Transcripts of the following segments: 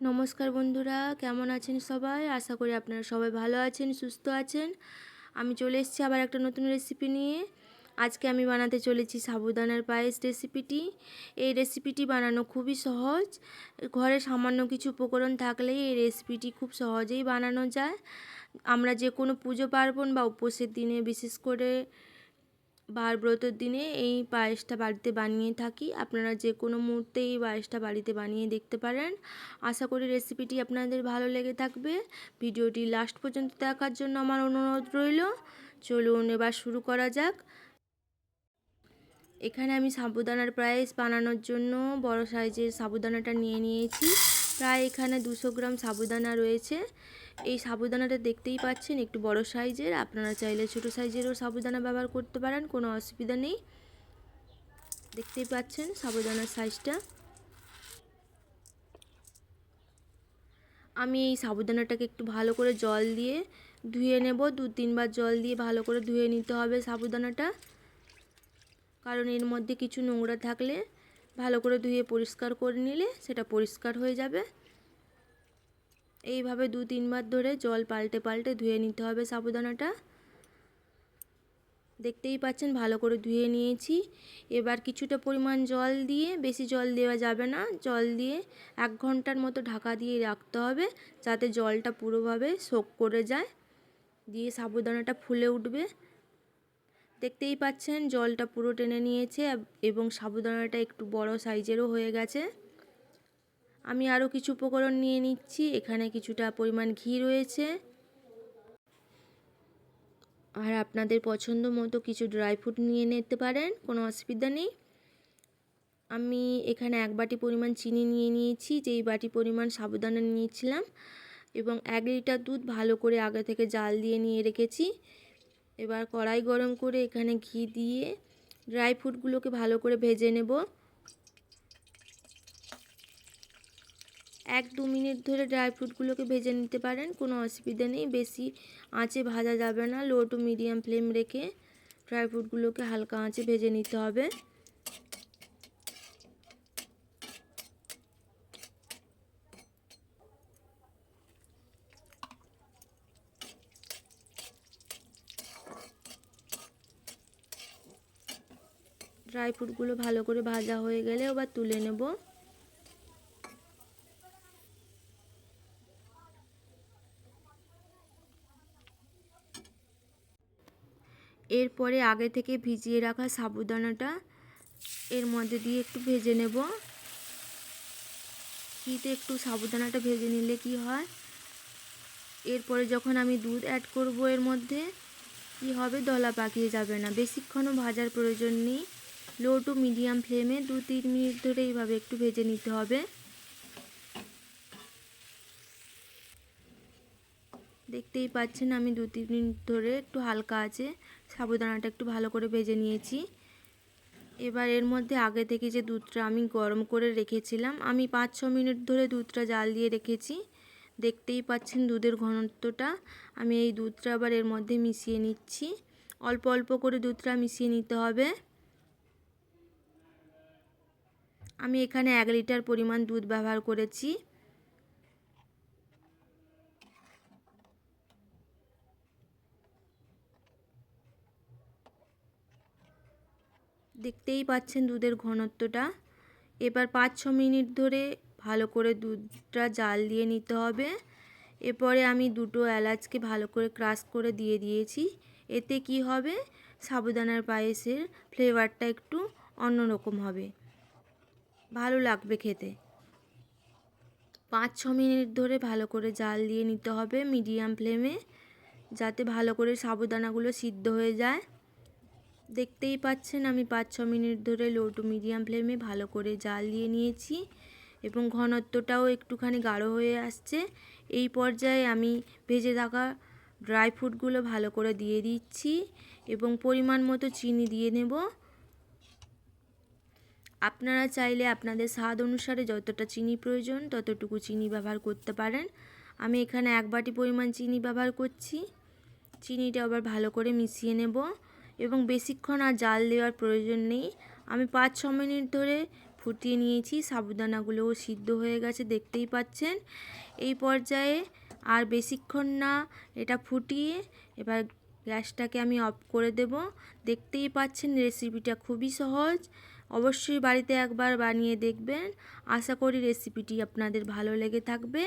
নমস্কার বন্ধুরা, কেমন আছেন সবাই? আশা করি আপনারা সবাই ভালো আছেন, সুস্থ আছেন। আমি চলে এসেছি আবার একটা নতুন রেসিপি নিয়ে। আজকে আমি বানাতে চলেছি সাবুদানার পায়েস রেসিপিটি এই রেসিপিটি বানানো খুবই সহজ। ঘরে সামান্য কিছু উপকরণ থাকলেই এই রেসিপিটি খুব সহজেই বানানো যায়। আমরা যে কোনো পুজো পার্বণ বা উপোসের দিনে বিশেষ করে বার ব্রতর দিনে এই পায়েসটা বাড়িতে বানিয়ে থাকি। আপনারা যে কোনো মুহূর্তে এই পায়েসটা বাড়িতে বানিয়ে দেখতে পারেন। আশা করি রেসিপিটি আপনাদের ভালো লেগে থাকবে। ভিডিওটি লাস্ট পর্যন্ত দেখার জন্য আমার অনুরোধ রইল। চলুন এবার শুরু করা যাক। এখানে আমি সাবুদানার পায়েস বানানোর জন্য বড় সাইজের সাবুদানাটা নিয়ে নিয়েছি। প্রায় এখানে দুশো গ্রাম সাবুদানা রয়েছে। এই সাবুদানাটা দেখতেই পাচ্ছেন, একটু বড় সাইজের। আপনারা চাইলে ছোট সাইজেরও সাবুদানা ব্যবহার করতে পারেন, কোনো অসুবিধা নেই। দেখতেই পাচ্ছেন সাবুদানার সাইজটা। আমি এই সাবুদানাটাকে একটু ভালো করে জল দিয়ে ধুয়ে নেব। দু তিনবার জল দিয়ে ভালো করে ধুয়ে নিতে হবে সাবুদানাটা, কারণ এর মধ্যে কিছু নোংরা থাকলে ভালো করে ধুয়ে পরিষ্কার করে নিলে সেটা পরিষ্কার হয়ে যাবে। এইভাবে দু তিনবার ধরে জল পাল্টে পাল্টে ধুয়ে নিতে হবে সাবুদানাটা। দেখতেই পাচ্ছেন ভালো করে ধুয়ে নিয়েছি। এবার কিছুটা পরিমাণ জল দিয়ে, বেশি জল দেওয়া যাবে না, জল দিয়ে এক ঘণ্টার মতো ঢাকা দিয়ে রাখতে হবে যাতে জলটা পুরোভাবে শোক করে যায়, দিয়ে সাবুদানাটা ফুলে উঠবে। দেখতেই পাচ্ছেন জলটা পুরো টেনে নিয়েছে, এবং সাবুদানাটা একটু বড় সাইজেরও হয়ে গেছে। আমি আরও কিছু উপকরণ নিয়ে নিচ্ছি। এখানে কিছুটা পরিমাণ ঘি রয়েছে। আর আপনাদের পছন্দ মতো কিছু ড্রাই ফ্রুট নিয়ে নিতে পারেন, কোনো অসুবিধা নেই। আমি এখানে এক বাটি পরিমাণ চিনি নিয়ে নিয়েছি, যেই বাটি পরিমাণ সাবুদানা নিয়েছিলাম। এবং এক লিটার দুধ ভালো করে আগে থেকে জাল দিয়ে নিয়ে রেখেছি। এবার কড়াই গরম করে এখানে ঘি দিয়ে ড্রাই ফ্রুটগুলোকে ভালো করে ভেজে নেব। এক দু মিনিট ধরে ড্রাই ফ্রুটগুলোকে ভেজে নিতে পারেন, কোনো অসুবিধা নেই। বেশি আঁচে ভাজা যাবে না লো টু মিডিয়াম ফ্লেম রেখে ড্রাই ফ্রুটগুলোকে হালকা আঁচে ভেজে নিতে হবে। ড্রাই ফ্রুটগুলো ভালো করে ভাজা হয়ে গেলে এবার তুলে নেব। এরপরে আগে থেকে ভিজিয়ে রাখা সাবুদানাটা এর মধ্যে দিয়ে একটু ভেজে নেব। ঘিতে একটু সাবুদানাটা ভেজে নিলে কি হয়? এরপরে যখন আমি দুধ অ্যাড করব এর মধ্যে, কি হবে? দলা পাকিয়ে যাবে না। বেশিক্ষণও ভাজার প্রয়োজন নেই। লো টু মিডিয়াম ফ্লেমে দু তিন মিনিট ধরে এইভাবে একটু ভেজে নিতে হবে। দেখতেই পাচ্ছেন আমি দু তিন মিনিট ধরে একটু হালকা আছে। সাবুদানাটা একটু ভালো করে ভেজে নিয়েছি। এবার এর মধ্যে আগে থেকে যে দুধটা আমি গরম করে রেখেছিলাম, আমি পাঁচ ছ মিনিট ধরে দুধটা জাল দিয়ে রেখেছি। দেখতেই পাচ্ছেন দুধের ঘনত্বটা। আমি এই দুধটা আবার এর মধ্যে মিশিয়ে নিচ্ছি। অল্প অল্প করে দুধটা মিশিয়ে নিতে হবে। আমি এখানে এক লিটার পরিমাণ দুধ ব্যবহার করেছি। দেখতেই পাচ্ছেন দুধের ঘনত্বটা। এবার পাঁচ ছ মিনিট ধরে ভালো করে দুধটা জাল দিয়ে নিতে হবে। এরপরে আমি দুটো এলাচকে ভালো করে ক্রাশ করে দিয়ে দিয়েছি। এতে কি হবে? সাবুদানার পায়েসের ফ্লেভারটা একটু অন্যরকম হবে। ভালো লাগবে খেতে। পাঁচ ছ মিনিট ধরে ভালো করে জাল দিয়ে নিতে হবে মিডিয়াম ফ্লেমে, যাতে ভালো করে সাবুদানাগুলো সিদ্ধ হয়ে যায়। দেখতেই পাচ্ছেন, আমি পাঁচ ছ মিনিট ধরে লো টু মিডিয়াম ফ্লেমে ভালো করে জাল দিয়ে নিয়েছি এবং ঘনত্বটাও একটুখানি গাঢ় হয়ে আসছে। এই পর্যায়ে আমি ভেজে থাকা ড্রাই ফ্রুটগুলো ভালো করে দিয়ে দিচ্ছি এবং পরিমাণ মতো চিনি দিয়ে নেব। আপনারা চাইলে আপনাদের স্বাদ অনুসারে যতটা চিনি প্রয়োজন ততটুকু চিনি ব্যবহার করতে পারেন। আমি এখানে এক বাটি পরিমাণ চিনি ব্যবহার করছি। চিনিটা আবার ভালো করে মিশিয়ে নেব। এবং বেশিক্ষণ আর জাল দেওয়ার প্রয়োজন নেই। আমি পাঁচ, ছ মিনিট ধরে ফুটিয়ে নিয়েছি। সাবুদানাগুলোও সিদ্ধ হয়ে গেছে, দেখতেই পাচ্ছেন। এই পর্যায়ে আর বেশিক্ষণ না এটা ফুটিয়ে এবার গ্যাসটাকে আমি অফ করে দেব। দেখতেই পাচ্ছেন রেসিপিটা খুবই সহজ। অবশ্যই বাড়িতে একবার বানিয়ে দেখবেন। আশা করি রেসিপিটি আপনাদের ভালো লেগে থাকবে।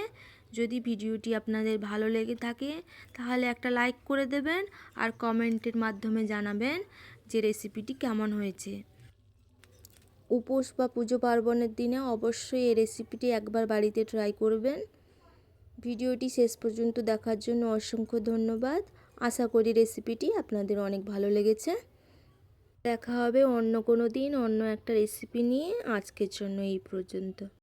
যদি ভিডিওটি আপনাদের ভালো লেগে থাকে, তাহলে একটা লাইক করে দেবেন আর কমেন্টের মাধ্যমে জানাবেন যে রেসিপিটি কেমন হয়েছে। উপোস বা পুজো পার্বণের দিনে অবশ্যই এই রেসিপিটি একবার বাড়িতে ট্রাই করবেন। ভিডিওটি শেষ পর্যন্ত দেখার জন্য অসংখ্য ধন্যবাদ। আশা করি রেসিপিটি আপনাদের অনেক ভালো লেগেছে। দেখা হবে অন্য কোনো দিন অন্য একটা রেসিপি নিয়ে। আজকের জন্য এই পর্যন্ত।